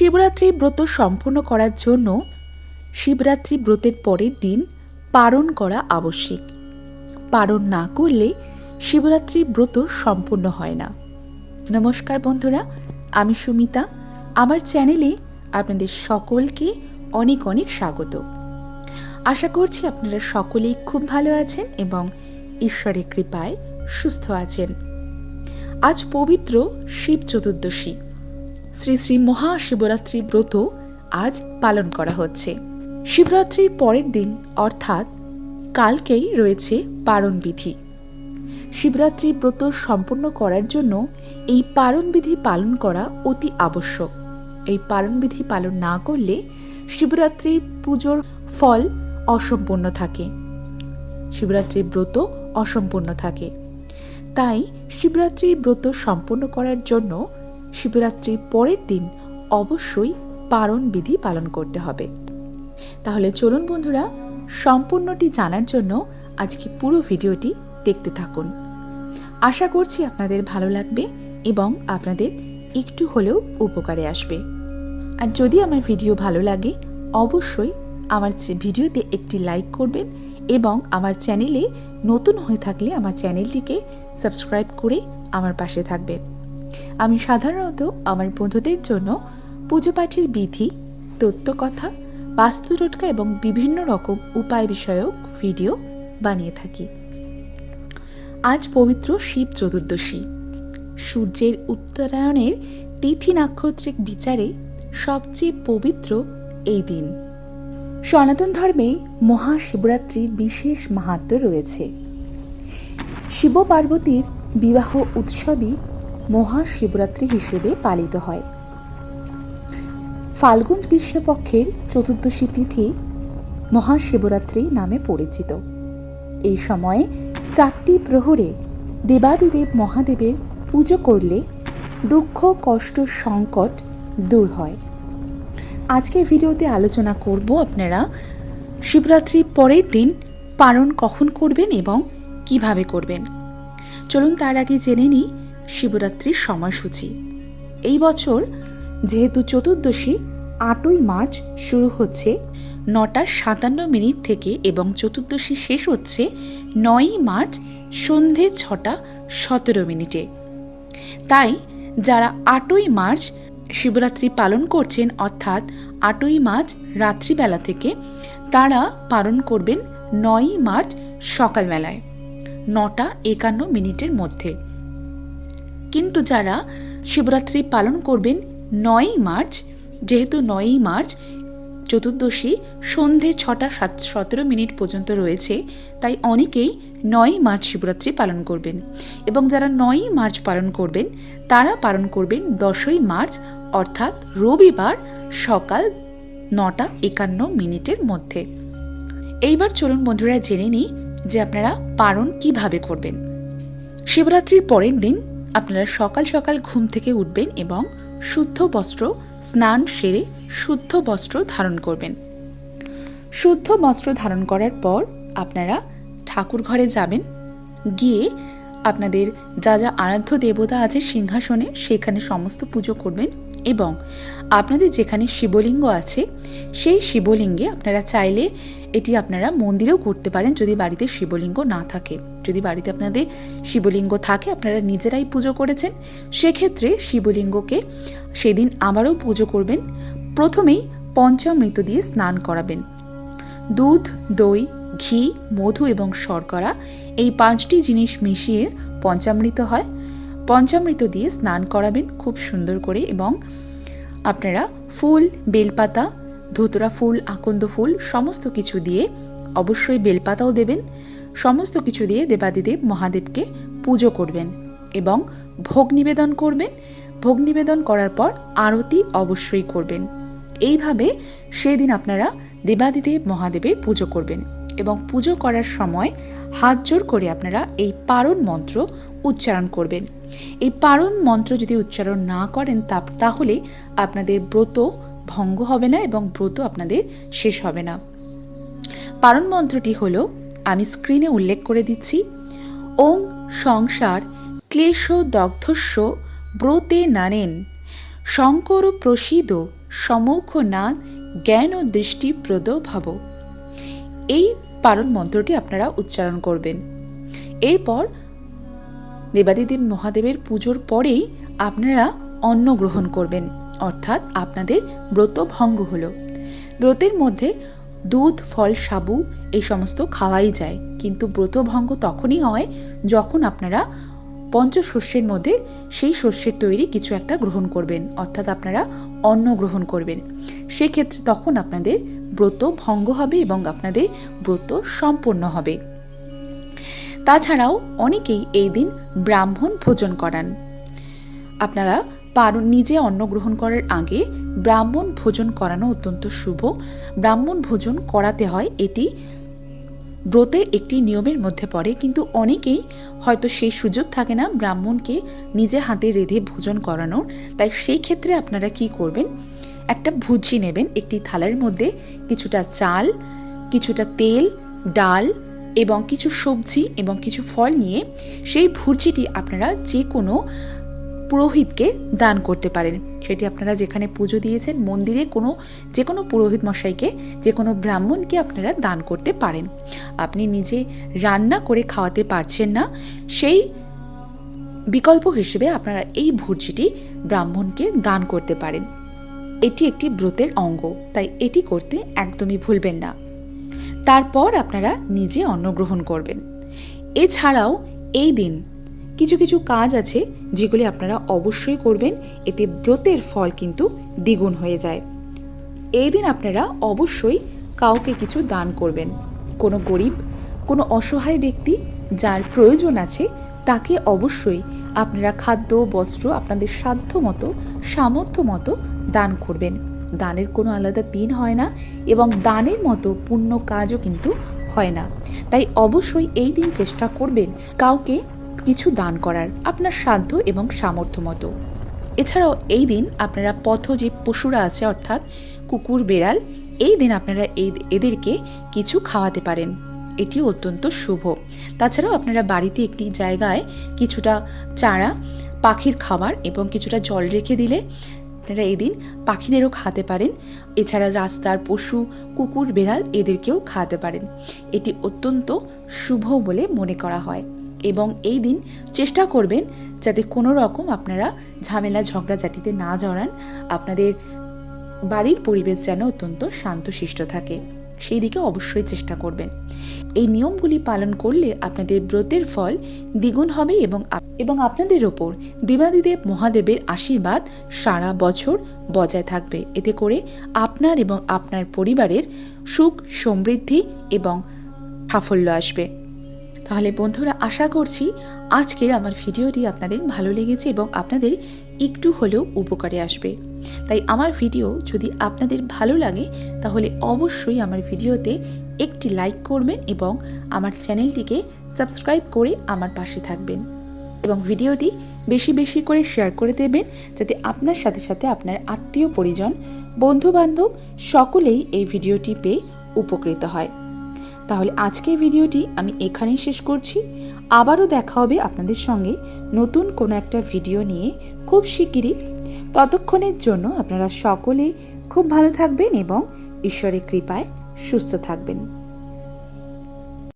শিবরাত্রি ব্রত সম্পূর্ণ করার জন্য শিবরাত্রি ব্রতের পরের দিন পারণ করা আবশ্যিক। পারণ না করলে শিবরাত্রি ব্রত সম্পূর্ণ হয় না। নমস্কার বন্ধুরা, আমি সুমিতা। আমার চ্যানেলে আপনাদের সকলকে অনেক অনেক স্বাগত। আশা করছি আপনারা সকলেই খুব ভালো আছেন এবং ঈশ্বরের কৃপায় সুস্থ আছেন। আজ পবিত্র শিব চতুর্দশী। শ্রী শ্রী মহাশিবরাত্রি ব্রত আজ পালন করা হচ্ছে। শিবরাত্রির পরের দিন, অর্থাৎ কালকেই রয়েছে পারণ বিধি শিবরাত্রি ব্রত সম্পূর্ণ করার জন্য এই পারণ বিধি পালন করা অতি আবশ্যক। এই পারণ বিধি পালন না করলে শিবরাত্রির পুজোর ফল অসম্পূর্ণ থাকে। শিবরাত্রির ব্রত অসম্পূর্ণ থাকে। তাই শিবরাত্রির ব্রত সম্পন্ন করার জন্য শিবরাত্রির পরের দিন অবশ্যই পারণ বিধি পালন করতে হবে। তাহলে চলুন বন্ধুরা, সম্পূর্ণটি জানার জন্য আজকে পুরো ভিডিওটি দেখতে থাকুন। আশা করছি আপনাদের ভালো লাগবে এবং আপনাদের একটু হলেও উপকারে আসবে। আর যদি আমার ভিডিও ভালো লাগে, অবশ্যই আমার ভিডিওতে একটি লাইক করবেন এবং আমার চ্যানেলে নতুন হয়ে থাকলে আমার চ্যানেলটিকে সাবস্ক্রাইব করে আমার পাশে থাকবেন। আমি সাধারণত আমার বন্ধুদের জন্য পুজো পাঠের বিধি, তত্ত্বকথা, বাস্তু টোটকা এবং বিভিন্ন রকম উপায় বিষয়ক ভিডিও বানিয়ে থাকি। আজ পবিত্র শিব চতুর্দশী। সূর্যের উত্তরায়ণের তিথি নাক্ষত্রিক বিচারে সবচেয়ে পবিত্র এই দিন। সনাতন ধর্মে মহাশিবরাত্রির বিশেষ মাহাত্ম রয়েছে। শিব পার্বতীর বিবাহ উৎসবই মহাশিবরাত্রি হিসেবে পালিত হয়। ফাল্গুন কৃষ্ণপক্ষের চতুর্দশী তিথি মহাশিবরাত্রি নামে পরিচিত। এই সময়ে চারটি প্রহরে দেবাদিদেব মহাদেবের পুজো করলে দুঃখ, কষ্ট, সংকট দূর হয়। আজকের ভিডিওতে আলোচনা করব আপনারা শিবরাত্রির পরের দিন পালন কখন করবেন এবং কীভাবে করবেন। চলুন তার আগে জেনে নিই শিবরাত্রির সময়সূচি। এই বছর যেহেতু চতুর্দশী, আটই মার্চ শুরু হচ্ছে, নটা সাতান্ন মিনিট থেকে এবং চতুর্দশী শেষ হচ্ছে নয়ই মার্চ সন্ধে ছটা সতেরো মিনিটে। তাই যারা আটই মার্চ শিবরাত্রি পালন করছেন, অর্থাৎ আটই মার্চ রাত্রিবেলা থেকে, তারা পালন করবেন নয়ই মার্চ সকালবেলায়, নটা একান্ন মিনিটের মধ্যে। কিন্তু যারা শিবরাত্রি পালন করবেন, নয়ই মার্চ, যেহেতু নয়ই মার্চ, চতুর্দশী সন্ধে ছটা সাত সতেরো মিনিট পর্যন্ত রয়েছে, তাই অনেকেই নয়ই মার্চ শিবরাত্রি পালন করবেন। এবং যারা নয়ই মার্চ পালন করবেন, তারা পালন করবেন দশই মার্চ, অর্থাৎ রবিবার সকাল নটা একান্ন মিনিটের মধ্যে। এইবার চলুন বন্ধুরা জেনে নিই যে আপনারা পালন কীভাবে করবেন। শিবরাত্রির পরের দিন আপনারা সকাল সকাল ঘুম থেকে উঠবেন এবং শুদ্ধ বস্ত্র, স্নান সেরে শুদ্ধ বস্ত্র ধারণ করবেন। শুদ্ধ বস্ত্র ধারণ করার পর আপনারা ঠাকুর ঘরে যাবেন। গিয়ে আপনাদের যা যা আরাধ্য দেবতা আছে সিংহাসনে সেখানে সমস্ত পুজো করবেন। এবং আপনাদের যেখানে শিবলিঙ্গ আছে, সেই শিবলিঙ্গে আপনারা চাইলে এটি আপনারা মন্দিরেও করতে পারেন যদি বাড়িতে শিবলিঙ্গ না থাকে। যদি বাড়িতে আপনাদের শিবলিঙ্গ থাকে, আপনারা নিজেরাই পুজো করেছেন, সেক্ষেত্রে শিবলিঙ্গকে সেদিন আবারও পুজো করবেন। প্রথমেই পঞ্চামৃত দিয়ে স্নান করাবেন। দুধ, দই, ঘি, মধু এবং শর্করা এই পাঁচটি জিনিস মিশিয়ে পঞ্চামৃত হয়। পঞ্চামৃত দিয়ে স্নান করাবেন খুব সুন্দর করে এবং আপনারা ফুল, বেলপাতা, ধুতরা ফুল, আকন্দ ফুল সমস্ত কিছু দিয়ে অবশ্যই বেলপাতাও দেবেন। সমস্ত কিছু দিয়ে দেবাদিদেব মহাদেবকে পুজো করবেন এবং ভোগ নিবেদন করবেন। ভোগ নিবেদন করার পর আরতি অবশ্যই করবেন। এইভাবে সেদিন আপনারা দেবাদিদেব মহাদেবের পুজো করবেন এবং পুজো করার সময় হাত জোর করে আপনারা এই পারণ মন্ত্র উচ্চারণ করবেন। এই পারণ মন্ত্র যদি উচ্চারণ না করেন তা, তাহলে আপনাদের ব্রত ভঙ্গ হবে না এবং ব্রত আপনাদের শেষ হবে না। পারণ মন্ত্রটি হল, আমি স্ক্রিনে উল্লেখ করে দিচ্ছি, ওং সংসার ক্লেশ দগ্ধস্য ব্রতে নানেন, শঙ্কর প্রসিদ সমৌখ নান জ্ঞান ও দৃষ্টিপ্রদ ভব। এই পারণ মন্ত্রটি আপনারা উচ্চারণ করবেন। এরপর দেবাদিদেব মহাদেবের পুজোর পরেই আপনারা অন্ন গ্রহণ করবেন, অর্থাৎ আপনাদের ব্রত ভঙ্গ হলো। ব্রতের মধ্যে দুধ, ফল, সাবু এই সমস্ত খাওয়াই যায়, কিন্তু ব্রতভঙ্গ তখনই হয় যখন আপনারা পঞ্চশস্যের মধ্যে সেই শস্যের তৈরি কিছু একটা গ্রহণ করবেন, অর্থাৎ আপনারা অন্ন গ্রহণ করবেন। সেক্ষেত্রে তখন আপনাদের ব্রত ভঙ্গ হবে এবং আপনাদের ব্রত সম্পূর্ণ হবে। তাছাড়াও অনেকেই এই দিন ব্রাহ্মণ ভোজন করান। আপনারা পারণ নিজে অন্ন গ্রহণ করার আগে ব্রাহ্মণ ভোজন করানো অত্যন্ত শুভ। ব্রাহ্মণ ভোজন করাতে হয় এটি ব্রতের একটি নিয়মের মধ্যে পড়ে, কিন্তু অনেকেই হয়তো সেই সুযোগ থাকে না ব্রাহ্মণকে নিজে হাতে রেঁধে ভোজন করানোর। তাই সেই ক্ষেত্রে আপনারা কি করবেন? একটা ভুজি নেবেন, একটি থালার মধ্যে কিছুটা চাল, কিছুটা তেল, ডাল এবং কিছু সবজি এবং কিছু ফল নিয়ে সেই ভুর্জিটি আপনারা যে কোনো পুরোহিতকে দান করতে পারেন। সেটি আপনারা যেখানে পুজো দিয়েছেন, মন্দিরে কোনো যে কোনো পুরোহিত মশাইকে যে কোনো ব্রাহ্মণকে আপনারা দান করতে পারেন। আপনি নিজে রান্না করে খাওয়াতে পারছেন না, সেই বিকল্প হিসেবে আপনারা এই ভুর্জিটি ব্রাহ্মণকে দান করতে পারেন। এটি একটি ব্রতের অঙ্গ, তাই এটি করতে একদমই ভুলবেন না। তারপর আপনারা নিজে অন্ন গ্রহণ করবেন। এছাড়াও এই দিন কিছু কিছু কাজ আছে যেগুলি আপনারা অবশ্যই করবেন, এতে ব্রতের ফল কিন্তু দ্বিগুণ হয়ে যায়। এই দিন আপনারা অবশ্যই কাউকে কিছু দান করবেন। কোনো গরিব, কোনো অসহায় ব্যক্তি যার প্রয়োজন আছে, তাকে অবশ্যই আপনারা খাদ্য, বস্ত্র আপনাদের সাধ্য মতো সামর্থ্য মতো দান করবেন। দানের কোনো আলাদা দিন হয় না এবং দানের মতো পুণ্য কাজও কিন্তু হয় না। তাই অবশ্যই এই দিন চেষ্টা করবেন কাউকে কিছু দান করার, আপনার সাধ্য এবং সামর্থ্য মতো। এছাড়াও এই দিন আপনারা পথ যে পশুরা আছে অর্থাৎ কুকুর, বেড়াল, এই দিন আপনারা এই এদেরকে কিছু খাওয়াতে পারেন। এটি অত্যন্ত শুভ। তাছাড়াও আপনারা বাড়িতে একটি জায়গায় কিছুটা চারা, পাখির খাবার এবং কিছুটা জল রেখে দিলে আপনারা এই দিন পাখিদেরও খাওয়াতে পারেন। এছাড়া রাস্তার পশু, কুকুর, বেড়াল এদেরকেও খাওয়াতে পারেন। এটি অত্যন্ত শুভ বলে মনে করা হয়। এবং এই দিন চেষ্টা করবেন যাতে কোনো রকম আপনারা ঝামেলা, ঝগড়াঝাটিতে না জড়ান। আপনাদের বাড়ির পরিবেশ যেন অত্যন্ত শান্তশিষ্ট থাকে। সেই দিকে অবশ্যই চেষ্টা করবেন। এই নিয়মগুলি পালন করলে আপনাদের ব্রতের ফল দ্বিগুণ হবে এবং এবং আপনাদের ওপর দেবাদিদেব মহাদেবের আশীর্বাদ সারা বছর বজায় থাকবে। এতে করে আপনার এবং আপনার পরিবারের সুখ, সমৃদ্ধি এবং সাফল্য আসবে। তাহলে বন্ধুরা, আশা করছি আজকের আমার ভিডিওটি আপনাদের ভালো লেগেছে এবং আপনাদের একটু হলেও উপকারে আসবে। তাই আমার ভিডিও যদি আপনাদের ভালো লাগে, তাহলে অবশ্যই আমার ভিডিওতে একটি লাইক করবেন এবং আমার চ্যানেলটিকে সাবস্ক্রাইব করে আমার পাশে থাকবেন। এবং ভিডিওটি বেশি বেশি করে শেয়ার করে দেবেন যাতে আপনার সাথে সাথে আপনার আত্মীয় পরিজন, বন্ধুবান্ধব সকলেই এই ভিডিওটি পেয়ে উপকৃত হয়। তাহলে আজকের ভিডিওটি আমি এখানেই শেষ করছি। আবারও দেখা হবে আপনাদের সঙ্গে নতুন কোনো একটা ভিডিও নিয়ে খুব শিগগিরই। ততক্ষণের জন্য আপনারা সকলে খুব ভালো থাকবেন এবং ঈশ্বরের কৃপায় সুস্থ থাকবেন।